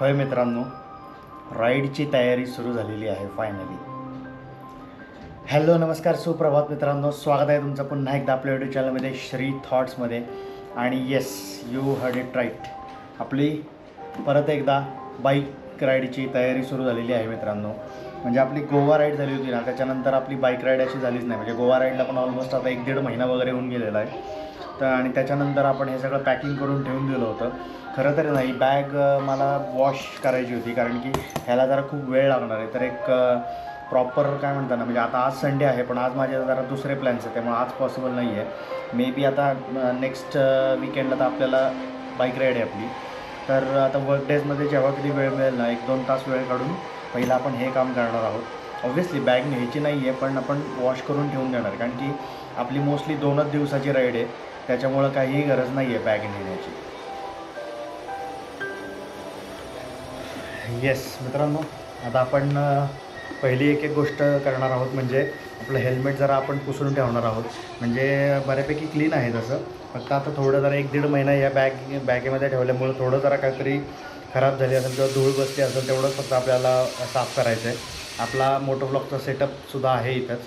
होय मित्रांनो राईडची तयारी सुरू झालेली आहे फायनली हॅलो नमस्कार सुप्रभात मित्रांनो. स्वागत आहे तुमचं पुन्हा एकदा आपल्या युट्यूब चॅनलमध्ये श्री थॉट्समध्ये आणि yes you heard it right आपली परत एकदा बाईक राईडची तयारी सुरू झालेली आहे मित्रांनो. म्हणजे आपली गोवा राईड झाली होती ना त्याच्यानंतर आपली बाईक राईड अशी झालीच नाही. म्हणजे गोवा राईडला पण ऑलमोस्ट आता एक दीड महिना वगैरे होऊन गेलेला आहे. तर आणि त्याच्यानंतर आपण हे सगळं पॅकिंग करून ठेवून दिलं होतं. खरं तर नाही बॅग मला वॉश करायची होती कारण की ह्याला जरा खूप वेळ लागणार आहे. तर एक प्रॉपर काय म्हणतात ना म्हणजे आता आज संडे आहे पण आज माझे जरा दुसरे प्लॅन्स आहेत त्यामुळे आज पॉसिबल नाही आहे मे बी आता नेक्स्ट विकेंडला तर आपल्याला बाईक राईड आहे आपली. तर आता वर्क डेजमध्ये जेव्हा कधी वेळ मिळेल ना एक दोन तास वेळ काढून पहिलं आपण हे काम करणार आहोत. ऑब्व्हियसली बॅग न्यायची नाही आहे पण आपण वॉश करून ठेवून देणार. कारण की आपली मोस्टली दोनच दिवसाची राईड आहे. त्याच्यामुळं काहीही गरज नाही आहे बॅग नेण्याची. येस मित्रांनो आता आपण पहिली एक एक गोष्ट करणार आहोत म्हणजे आपलं हेल्मेट जरा आपण पुसून ठेवणार आहोत. म्हणजे बऱ्यापैकी क्लीन आहे तसं. फक्त आता थोडं जरा एक दीड महिना या बॅग बॅगेमध्ये ठेवल्यामुळं थोडं जरा काहीतरी खराब झाली असेल किंवा धूळ बसली असेल तेवढंच फक्त आपल्याला साफ करायचं आहे आपला मोटोब्लॉकचा सेटअपसुद्धा आहे इथंच.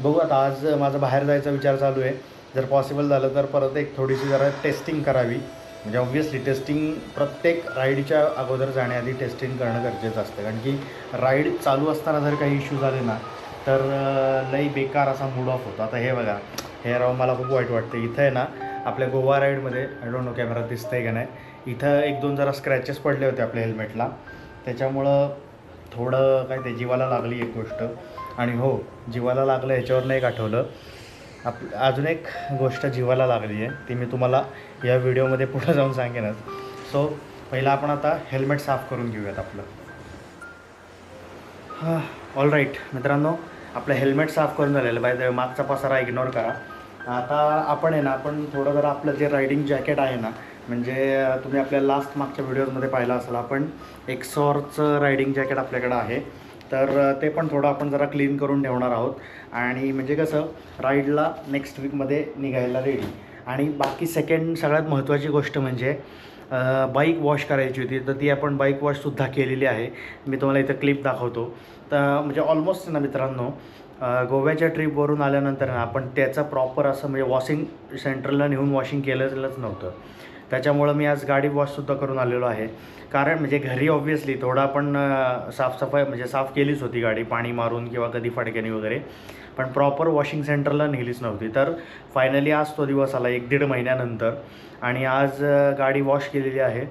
बघू आता आज माझा बाहेर जायचा विचार चालू आहे. जर पॉसिबल झालं तर परत एक थोडीशी जरा टेस्टिंग करावी. म्हणजे ऑब्व्हियसली टेस्टिंग प्रत्येक राईडच्या अगोदर जाण्याआधी टेस्टिंग करणं गरजेचं असतं. कारण की राईड चालू असताना जर काही इश्यू झाले ना तर लई बेकार असा मूड ऑफ होतो. आता हे बघा हे राव मला खूप वाईट वाटतं. इथं आहे ना आपल्या गोवा राईडमध्ये आय डोंट नो कॅमेरा दिसतंय का नाही इथं एक दोन जरा स्क्रॅचेस पडले होते आपल्या हेल्मेटला त्याच्यामुळं थोडं काय ते जीवाला लागली एक गोष्ट. आणि हो जीवाला लागलं ह्याच्यावरनं एक आठवलं. आप अजून एक गोष्ट जीवाला लागली आहे ती मी तुम्हाला या व्हिडिओमध्ये पुढं जाऊन सांगेनच. सो पहिलं आपण आता हेल्मेट साफ करून घेऊयात आपलं. हां ऑल राईट मित्रांनो आपलं हेल्मेट साफ करून झालेलं. बाय मागचा पसारा इग्नोर करा. आता आपण आहे ना आपण थोडं जरा आपलं जे रायडिंग जॅकेट आहे ना म्हणजे तुम्ही आपल्या लास्ट मागच्या व्हिडिओजमध्ये पाहिलं असेल आपण एक्सॉरचं रायडिंग जॅकेट आपल्याकडं आहे. तर ते पण थोडं आपण जरा क्लीन करून ठेवणार आहोत. आणि म्हणजे कसं राईडला नेक्स्ट वीकमध्ये निघायला रेडी आणि बाकी सेकंड सगळ्यात महत्त्वाची गोष्ट म्हणजे बाईक वॉश करायची होती. तर ती आपण बाईक वॉशसुद्धा केलेली आहे. मी तुम्हाला इथं क्लिप दाखवतो. तर म्हणजे ऑलमोस्ट ना मित्रांनो गोव्याच्या ट्रिपवरून आल्यानंतर ना आपण त्याचं प्रॉपर असं म्हणजे वॉशिंग सेंटरला नेऊन वॉशिंग केलंच नव्हतं. त्याच्यामुळं मी आज गाडी वॉशसुद्धा करून आलेलो आहे. कारण म्हणजे घरी ऑब्व्हियसली थोडं आपण साफसफाई म्हणजे साफ केलीच होती गाडी पाणी मारून किंवा कधी फडक्याने वगैरे. पण प्रॉपर वॉशिंग सेंटरला नेलीच नव्हती. तर फायनली आज तो दिवस आला एक दीड महिन्यानंतर. आणि आज गाडी वॉश केलेली आहे.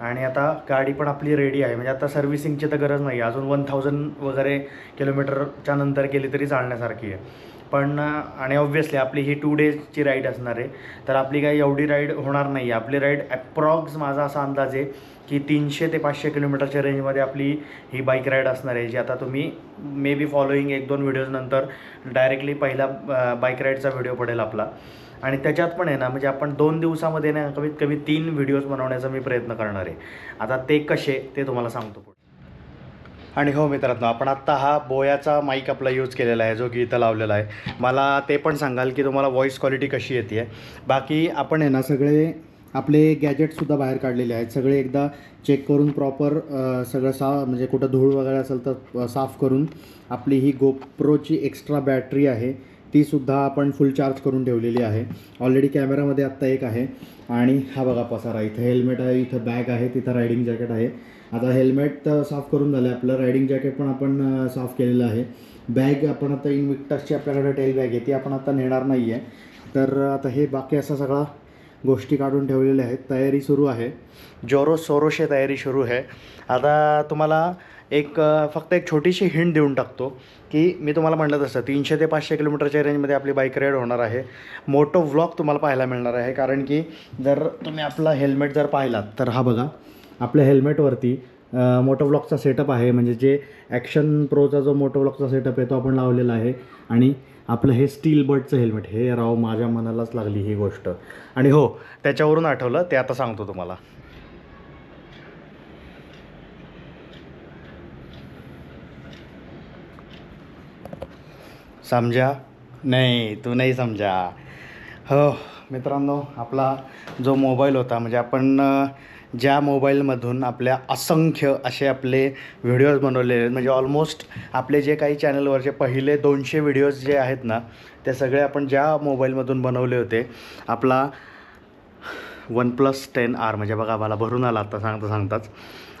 आणि आता गाडी पण आपली रेडी आहे. म्हणजे आता सर्व्हिसिंगची तर गरज नाही अजून वन थाउजंड वगैरे किलोमीटरच्या नंतर केली तरी चालण्यासारखी आहे. पण आणि ऑब्व्हियसली आपली ही टू डेजची राईड असणार आहे. तर आपली काही एवढी राईड होणार नाही आहे आपली राईड ॲप्रॉक्स माझा असा अंदाज आहे की तीनशे ते पाचशे किलोमीटरच्या रेंजमध्ये आपली ही बाईक राईड असणार आहे जी आता तुम्ही मे बी फॉलोईंग एक दोन व्हिडिओजनंतर डायरेक्टली पहिला बाईक राईडचा व्हिडिओ पडेल आपला. आणि त्याच्यात पण आहे ना म्हणजे आपण दोन दिवसामध्ये ना कमीत कमी तीन व्हिडिओज बनवण्याचा मी प्रयत्न करणार आहे. आता ते कसे ते तुम्हाला सांगतो आणि हो मित्रांनो आपण आत्ता हा बोयाचा माईक आपला यूज केलेला आहे जो की इथं लावलेला आहे. मला ते पण सांगाल की तुम्हाला व्हॉईस क्वालिटी कशी येते आहे. बाकी आपण आहे ना सगळे आपले गॅजेटसुद्धा बाहेर काढलेले आहेत. सगळे एकदा चेक करून प्रॉपर सगळं सा म्हणजे कुठं धूळ वगैरे असेल तर साफ करून आपली ही गोप्रोची एक्स्ट्रा बॅटरी आहे. तीसुद्धा आपण फुल चार्ज करून ठेवलेली आहे. ऑलरेडी कॅमेरामध्ये आत्ता एक आहे. आणि हा बघा पसारा इथं हेल्मेट आहे इथं बॅग आहे तिथं रायडिंग जॅकेट आहे. आता हेल्मेट तर साफ करून झालं आहे आपलं रायडिंग जॅकेट पण आपण साफ केलेलं आहे. बॅग आपण आता इनविक्टसची आपल्याकडे टेल बॅग आहे. ती आपण आता नेणार नाही आहे तर आता हे बाकी असा सगळा गोष्टी काढून ठेवलेल्या आहेत. तयारी सुरू आहे. जोरो सोरोशे तयारी सुरू आहे. आता तुम्हाला एक फक्त एक छोटीशी हिंट देऊन टाकतो की मी तुम्हाला म्हटलं तसं तीनशे ते पाचशे किलोमीटरच्या रेंजमध्ये आपली बाईक राईड होणार आहे. मोठं व्लॉग तुम्हाला पाहायला मिळणार आहे कारण की जर तुम्ही आपला हेल्मेट जर पाहिलात तर हा बघा आपल्या हेल्मेटवरती मोटो व्लॉगचा सेटअप आहे. म्हणजे जे ॲक्शन प्रोचा जो मोटो व्लॉगचा सेटअप आहे तो आपण लावलेला आहे. आणि आपलं हे स्टील बर्डचं हेल्मेट हे राव माझ्या मनालाच लागली ही गोष्ट. आणि हो त्याच्यावरून आठवलं ते आता सांगतो तुम्हाला. समजा? नाही तू नाही समजा. हो मित्रांनो आपला जो मोबाईल होता म्हणजे आपण ज्या मोबाईलमधून आपल्या असंख्य असे आपले व्हिडिओज बनवलेले आहेत म्हणजे ऑलमोस्ट आपले जे काही चॅनलवरचे पहिले दोनशे व्हिडिओज जे आहेत ना ते सगळे आपण ज्या मोबाईलमधून बनवले होते आपला वन प्लस टेन आर म्हणजे बघा मला भरून आला आता सांगता सांगताच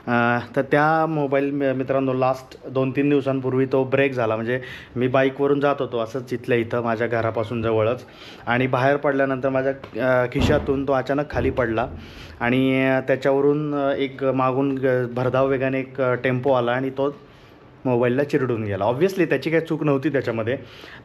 तर त्या मोबाईल मि- मित्रांनो लास्ट दोन तीन दिवसांपूर्वी तो ब्रेक झाला. म्हणजे मी बाईकवरून जात होतो असंच इथल्या इथं माझ्या घरापासून जवळच. आणि बाहेर पडल्यानंतर माझ्या खिशातून तो अचानक खाली पडला. आणि त्याच्यावरून एक मागून भरधाव वेगाने एक टेम्पो आला आणि तो मोबाईलला चिरडून गेला. ऑब्व्हियसली त्याची काही चूक नव्हती त्याच्यामध्ये.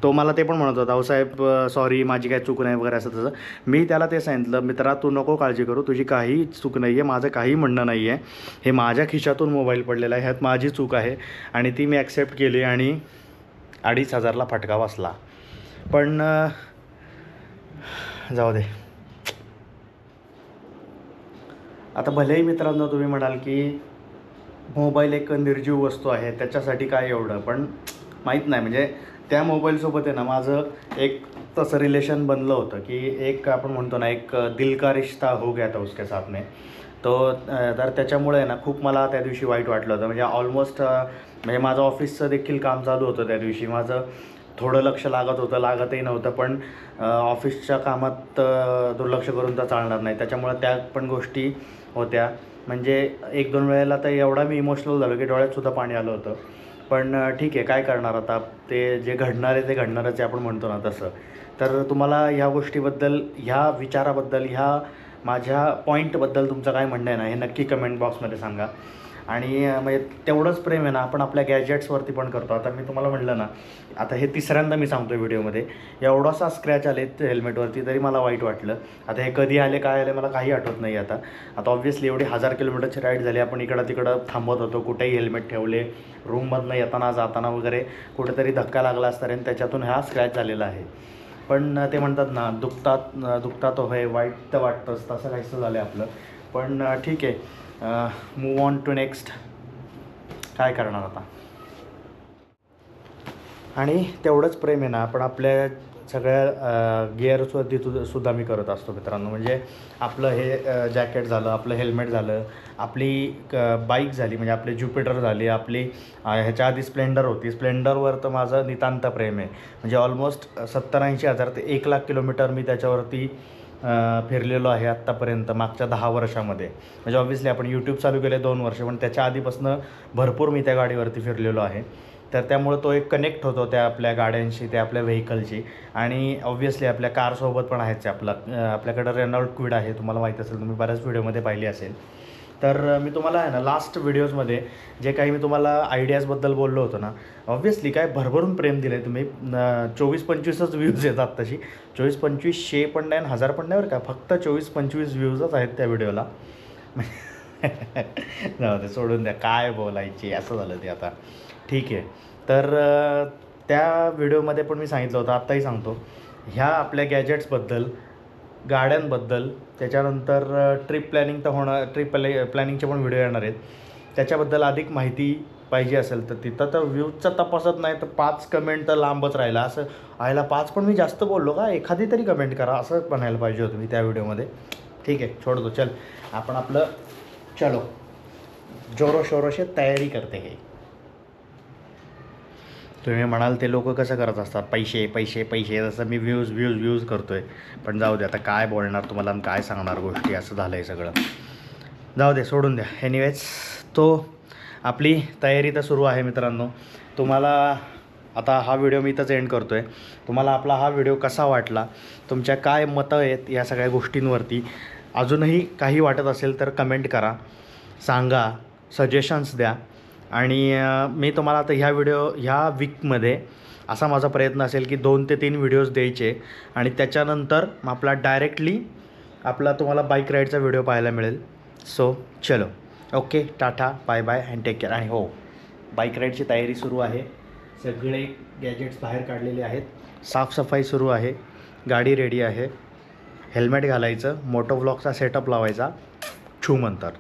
तो मला ते पण म्हणत होता साहेब सॉरी माझी काही चूक नाही वगैरे असं तसं. मी त्याला ते सांगितलं मित्रा तू नको काळजी करू तुझी काही चूक नाही आहे माझं काही म्हणणं नाही आहे हे माझ्या खिशातून मोबाईल पडलेला आहे ह्यात माझी चूक आहे. आणि ती मी ॲक्सेप्ट केली आणि अडीच हजारला फटका बसला. पण जाऊ दे. आता भलेही मित्रांनो तुम्ही म्हणाल की मोबाईल एक निर्जीव वस्तू आहे त्याच्यासाठी काय एवढं? पण माहीत नाही म्हणजे त्या मोबाईलसोबत आहे ना माझं एक तसं रिलेशन बनलं होतं की एक आपण म्हणतो ना एक दिल का रिश्ता हो गया था उसके साथ में. तो तर त्याच्यामुळे ना खूप मला त्या दिवशी वाईट वाटलं होतं. म्हणजे ऑलमोस्ट म्हणजे माझं ऑफिसचं देखील काम चालू होतं त्या दिवशी. माझं थोडं लक्ष लागत होतं लागतही नव्हतं पण ऑफिसच्या कामात दुर्लक्ष करून तर चालणार नाही. त्याच्यामुळं त्या पण गोष्टी होत्या. म्हणजे एक दोन वेळेला तर एवढा मी इमोशनल झालो की डोळ्यातसुद्धा पाणी आलं होतं. पण ठीक आहे काय करणार आता? ते जे घडणार आहे ते घडणारच आहे आपण म्हणतो ना तसं. तर तुम्हाला ह्या गोष्टीबद्दल ह्या विचाराबद्दल ह्या माझ्या पॉईंटबद्दल तुमचं काय म्हणणं आहे ना हे नक्की कमेंट बॉक्समध्ये सांगा. आणि म्हणजे तेवढंच प्रेम आहे ना आपण आपल्या गॅजेट्सवरती पण करतो. आता मी तुम्हाला म्हटलं ना आता हे तिसऱ्यांदा मी सांगतो आहे व्हिडिओमध्ये. एवढासा स्क्रॅच आले हेल्मेटवरती तरी मला वाईट वाटलं. आता हे कधी आले काय आले मला काही आठवत नाही आता. आता ऑब्व्हियसली एवढी हजार किलोमीटरची राईड झाली आपण इकडं तिकडं थांबत होतो कुठेही हेल्मेट ठेवले रूममधनं येताना जाताना वगैरे कुठेतरी धक्का लागला असता आणि त्याच्यातून हा स्क्रॅच झालेला आहे. पण ते म्हणतात ना दुखतात दुखतात होय हे वाईट तर वाटतंच तसं काहीसं झालं आहे आपलं. पण ठीक आहे. मूव ऑन टू नेक्स्ट काय करणार आता? आणि तेवढंच प्रेम आहे ना आपण आपल्या सगळ्या गिअर्सवरती तु सुद्धा मी करत असतो मित्रांनो. म्हणजे आपलं हे जॅकेट झालं आपलं हेल्मेट झालं आपली बाईक झाली म्हणजे आपली ज्युपिटर झाली आपली ह्याच्या आधी स्प्लेंडर होती. स्प्लेंडरवर तर माझं नितांत प्रेम आहे. म्हणजे ऑलमोस्ट सत्तर ऐंशी हजार ते एक लाख किलोमीटर मी त्याच्यावरती फिरलेलो आहे आत्तापर्यंत मागच्या दहा वर्षामध्ये. म्हणजे ऑब्व्हियसली आपण यूट्यूब चालू केले दोन वर्ष पण त्याच्या आधीपासून भरपूर मी त्या गाडीवरती फिरलेलो आहे. तर त्यामुळं तो एक कनेक्ट होतो त्या आपल्या गाड्यांशी त्या आपल्या व्हेकलशी आणि ऑब्व्हियसली आपल्या कारसोबत पण आहेच आहे आपला. आपल्याकडं रेनॉल्ड क्विड आहे तुम्हाला माहीत असेल तुम्ही बऱ्याच व्हिडिओमध्ये पाहिली असेल. तर मी तुम्हाला आहे ना लास्ट व्हिडिओजमध्ये जे काही मी तुम्हाला आयडियाजबद्दल बोललो होतो ना ऑब्व्हियसली काय भरभरून प्रेम दिलं आहे तुम्ही. चोवीस पंचवीसच व्ह्यूज येतात तशी. चोवीस पंचवीसशे पण नाही आणि हजार पण नाही बरं का फक्त चोवीस पंचवीस व्ह्यूजच आहेत त्या व्हिडिओला जाऊ दे सोडून द्या काय बोलायची असं झालं ते आता. ठीक आहे. तर त्या व्हिडिओमध्ये पण मी सांगितलं होतं आत्ताही सांगतो. ह्या आपल्या गॅजेट्सबद्दल गाड्यांबद्दल त्याच्यानंतर ट्रिप प्लॅनिंग तर होणार ट्रिप प्लॅ प्लॅनिंगचे पण व्हिडिओ येणार आहेत. त्याच्याबद्दल अधिक माहिती पाहिजे असेल तर तिथं तर व्ह्यूजचा तपासत नाही तर पाच कमेंट तर लांबच राहिला. असं आयला पाच पण मी जास्त बोललो का एखादी तरी कमेंट करा असं म्हणायला पाहिजे होतं मी त्या व्हिडिओमध्ये ठीक आहे छोडतो चल. आपण आपलं चलो. जोरो शोरोशे तयारी करते हे. तुम्ही म्हणाल ते लोक कसं करत असतात? पैसे पैसे पैसे जसं मी व्ह्यूज व्ह्यूज व्ह्यूज करतो आहे पण जाऊ दे आता काय बोलणार तुम्हाला आणि काय सांगणार गोष्टी? असं झालं आहे सगळं. जाऊ दे सोडून द्या. एनिवेज तो आपली तयारी तर सुरू आहे मित्रांनो. तुम्हाला आता हा व्हिडिओ मी इथंच एंड करतो आहे तुम्हाला आपला हा व्हिडिओ कसा वाटला? तुमच्या काय मतं आहेत या सगळ्या गोष्टींवरती? अजूनही काही वाटत असेल तर कमेंट करा. सांगा सजेशन्स द्या. आणि मी तुम्हाला आता ह्या व्हिडिओ ह्या वीकमध्ये असा माझा प्रयत्न असेल की दोन ते तीन व्हिडिओज द्यायचे आणि त्याच्यानंतर मग आपला डायरेक्टली आपला तुम्हाला बाईक राईडचा व्हिडिओ पाहायला मिळेल. सो चलो. Okay tata bye bye and take care. आणि हो बाईक राईडची तयारी सुरू आहे. सगळे गॅजेट्स बाहेर काढलेले आहेत. साफसफाई सुरू आहे. गाडी रेडी आहे. हेल्मेट घालायचं. मोटो व्लॉगचा सेटअप लावायचा. छूमंतर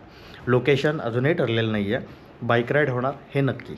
लोकेशन अजूनही ठरलेलं नाही आहे बाईक राईड होणार हे नक्की.